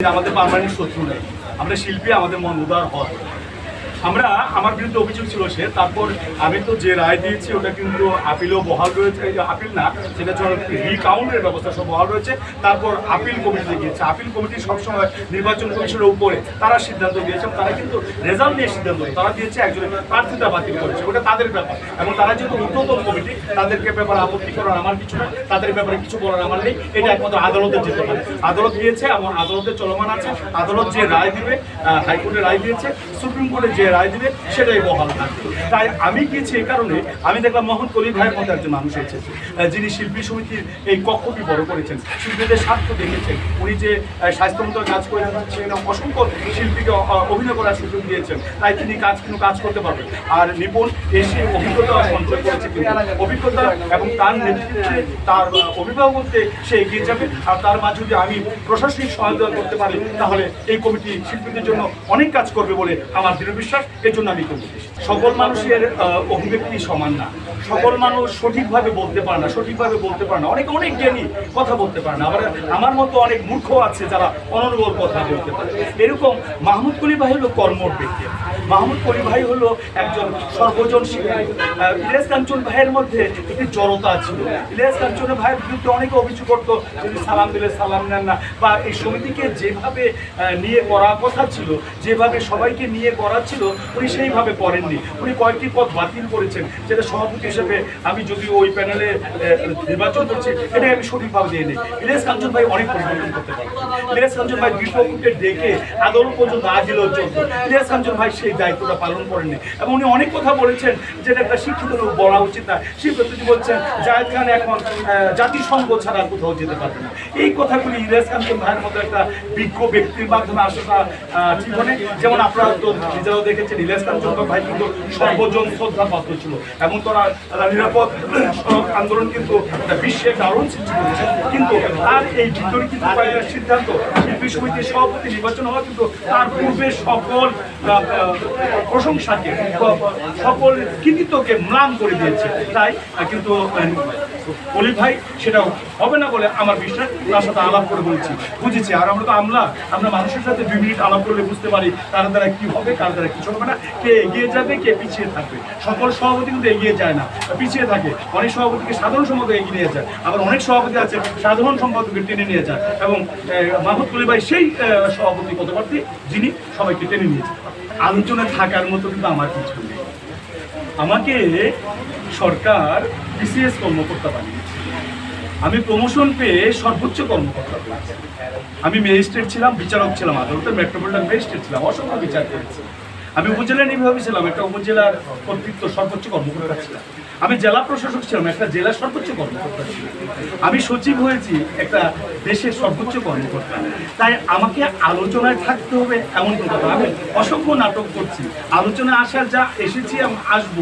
আমাদের পারমানেন্ট শত্রু নেই। আমরা শিল্পী আমাদের মন উদার হয়। আমরা, আমার বিরুদ্ধে অভিযোগ ছিল সে, তারপর আমি তো যে রায় দিয়েছি, ওটা কিন্তু আপিলও বহাল রয়েছে আপিল না, সেটা হচ্ছে রিকাউন্টের ব্যবস্থা সব বহাল রয়েছে, তারপর আপিল কমিটিতে গিয়েছে আপিল কমিটি সবসময় নির্বাচন কমিশনের উপরে তারা সিদ্ধান্ত দিয়েছে তারা কিন্তু রেজাল্ট নিয়ে সিদ্ধান্ত তারা দিয়েছে একজনের প্রার্থিতা বাতিল করেছে, ওটা তাদের ব্যাপার। এবং তারা যেহেতু ঊর্ধ্বতন কমিটি, তাদেরকে ব্যাপারে আপত্তি করার আমার কিছু না তাদের ব্যাপারে কিছু বলার আমার নেই, এটা একমাত্র আদালতে যেতে পারে আদালত দিয়েছে এবং আদালতে চলমান আছে। আদালত যে রায় দিবে হাইকোর্টে রায় দিয়েছে, সুপ্রিম কোর্টে যে রায় দিবে সেটাই বহাল থাকবে। তাই আমি গিয়েছি এই কারণে আমি দেখলাম মোহাম্মদ কলিম ভাইয়ের মতো একজন মানুষ এসেছে। যিনি শিল্পী সমিতির এই কক্ষটি বড় করেছেন। শিল্পীদের স্বার্থ দেখেছেন। উনি যে আহ, স্বাস্থ্যমন্ত্রক কাজ করে সেখানে অসংখ্য শিল্পীকে অভিনয় করার সুযোগ দিয়েছেন তাই তিনি কাজ কিন্তু কাজ করতে পারবেন আর নিপুণ এসে অভিজ্ঞতা সঞ্চয় করেছে কিন্তু। অভিজ্ঞতা এবং তার নেতৃত্বে তার অভিভাবকত্বে সে এগিয়ে যাবে। আর তার মাঝে যদি আমি প্রশাসনিক সহায়তা করতে পারি তাহলে এই কমিটি শিল্পীদের জন্য অনেক কাজ করবে বলে আমার দৃঢ় বিশ্বাস। এর জন্য আমি করব। সকল মানুষের অভিব্যক্তি সমান না। সকল মানুষ সঠিকভাবে বলতে পারে না সঠিকভাবে বলতে পারে না। অনেক অনেক জ্ঞানী কথা বলতে পারে না। আবার আমার মতো অনেক মূর্খ আছে যারা অনর্গল কথা বলতে পারে। এরকম মাহমুদ কলি ভাই হলো কর্মর ব্যক্তি। মাহমুদ কলি ভাই হলো একজন সর্বজন আহ, ইলিয়াস কাঞ্চন ভাইয়ের মধ্যে একটি জড়তা ছিল। ইলিয়াস কাঞ্চন ভাইয়ের বিরুদ্ধে অনেকে অভিযোগ করতো যদি সালাম দিলে সালাম নেন না। বা এই সমিতিকে যেভাবে নিয়ে করা কথা ছিল যেভাবে সবাইকে নিয়ে করা ছিল উনি সেইভাবে করেননি উনি কয়েকটি পদ বাতিল করেছেন, যেটা সভাপতি হিসেবে আমি যদি ওই প্যানেলে নির্বাচন করছি এটা আমি সঠিকভাবে দিয়ে নিই ইলিয়াস কাঞ্চন ভাই অনেক পরিবর্তন করতে পারেন। ইলিয়াস কাঞ্চন ভাই বিপক্ষকে ডেকে আদৌ পর্যন্ত না দিলেও চলতো। ইলিয়াস কাঞ্চন ভাই সেই দায়িত্বটা পালন করেননি এবং উনি অনেক কথা বলেছেন যেটা একটা শিক্ষিত লোক বলা উচিত না। শিক্ষিত বলছেন জাহেদ খান এখন জাতিসংঘ ছাড়া কোথাও যেতে পারবে না। এই কথাগুলি ইলিয়াস কাঞ্চন ভাইয়ের মতো একটা বিজ্ঞ ব্যক্তির মাধ্যমে আসাটা মানে যেমন আপনারা তো নিজেরাও কাঞ্চন ভাই, কিন্তু সর্বজন ছিল। এবং তারা নিরাপদ, সড়ক আন্দোলন কিন্তু বিশ্বের দারুণ সৃষ্টি করেছে। কিন্তু তার এই বিতর্কিত সিদ্ধান্ত, শিল্পী সমিতির সভাপতি নির্বাচন হওয়া কিন্তু তার পূর্বে সকল প্রশংসাকে সকল কৃতিত্বকে ম্লান করে দিয়েছে। তাই, কিন্তু অলি ভাই সেটা হবে না বলে আমার বিশ্বাস, তার সাথে আলাপ করে বলছি। বুঝেছি, আর আমরা তো আমলা, আমরা মানুষের সাথে দুই মিনিট আলাপ করলে বুঝতে পারি তার দ্বারা কি হবে, কার দ্বারা কিছু হবে না, কে এগিয়ে যাবে, কে পিছিয়ে থাকবে। সকল সভাপতি কিন্তু এগিয়ে যায় না, পিছিয়ে থাকে। অনেক সভাপতিকে সাধারণ সম্পাদক এগিয়ে নিয়ে যায়, আবার অনেক সভাপতি আছে সাধারণ সম্পাদককে টেনে নিয়ে যায়, এবং মাহমুদ কলি ভাই সেই সভাপতি পদপ্রার্থী যিনি সবাইকে টেনে নিয়েছে আলোচনায় থাকার মতো কিন্তু আমার কিছু নেই। আমাকে সরকার বিসিএস কর্মকর্তা বানিয়েছে। আমি প্রমোশন পেয়ে সর্বোচ্চ কর্মকর্তা পেয়েছি আমি ম্যাজিস্ট্রেট ছিলাম, বিচারক ছিলাম, আদালতের মেট্রোপলিটন ম্যাজিস্ট্রেট ছিলাম, অসংখ্য বিচার করেছি। আমি উপজেলা নির্বাহী ছিলাম, একটা উপজেলার কর্তৃত্ব সর্বোচ্চ কর্মকর্তা ছিলাম। আমি জেলা প্রশাসক ছিলাম, একটা জেলার সর্বোচ্চ কর্মকর্তা ছিলাম। আমি সচিব হয়েছি, একটা দেশের সর্বোচ্চ কর্মকর্তা। তাই আমাকে আলোচনায় থাকতে হবে এমন কথা। আমি অসংখ্য নাটক করছি। আলোচনায় আসার যা এসেছি আমি আসব,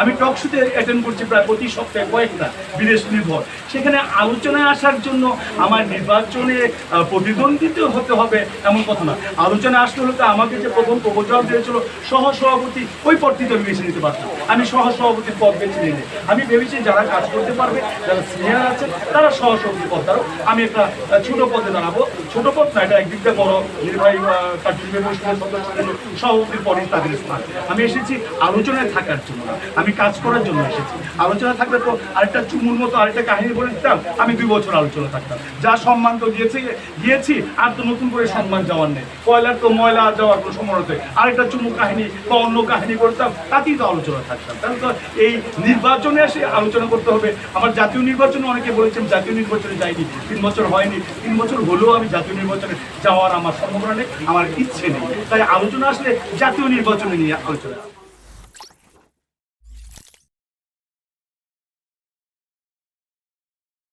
আমি টক শুতে অ্যাটেন্ড করছি প্রায় প্রতি সপ্তাহে কয়েকটা বিদেশ নির্ভর। সেখানে আলোচনায় আসার জন্য আমার নির্বাচনে প্রতিদ্বন্দ্বিত হতে হবে এমন কথা না। আলোচনা আসতে হলে তো আমাকে যে প্রথম প্রপোজাল দিয়েছিল সহ সভাপতি ওই পদটি তো আমি বেছে নিতে পারতাম। আমি সহ সভাপতির পদ বেছে নিয়ে। আমি ভেবেছি যারা কাজ করতে পারবে, যারা সিনিয়র আছে, তারা সহ সভাপতি পদ দাঁড়ো আমি একটা ছোট পদে দাঁড়াবো। ছোট পদ না, এটা একদিকটা বড়, নির্বাহী কার্যনির্বাহী পরিষদের সদস্য তাদের স্থান। আমি এসেছি আলোচনায় থাকার জন্য। আমি কাজ করার জন্য এসেছি। আলোচনা থাকলে তো আরেকটা চুমুর মতো আরেকটা কাহিনী বলে দিতাম, আমি দুই বছর আলোচনা থাকতাম। যা সম্মান তো দিয়েছে, দিয়েছি, আর তো নতুন করে সম্মান যাওয়ার নেই। কয়লার তো ময়লা আর যাওয়ার কোনো সম্ভাবনা নেই। আরেকটা চুমু কাহিনী বা অন্য কাহিনী করতাম তাতেই তো আলোচনা থাকতাম। তাহলে তো এই নির্বাচনে এসে আলোচনা করতে হবে। আমার জাতীয় নির্বাচনে অনেকে বলেছেন জাতীয় নির্বাচনে যাইনি। তিন বছর হয়নি। তিন বছর হলেও আমি জাতীয় নির্বাচনে যাওয়ার আমার সম্ভাবনা নেই, আমার ইচ্ছে নেই। তাই আলোচনা আসলে জাতীয় নির্বাচনে নিয়ে আলোচনা।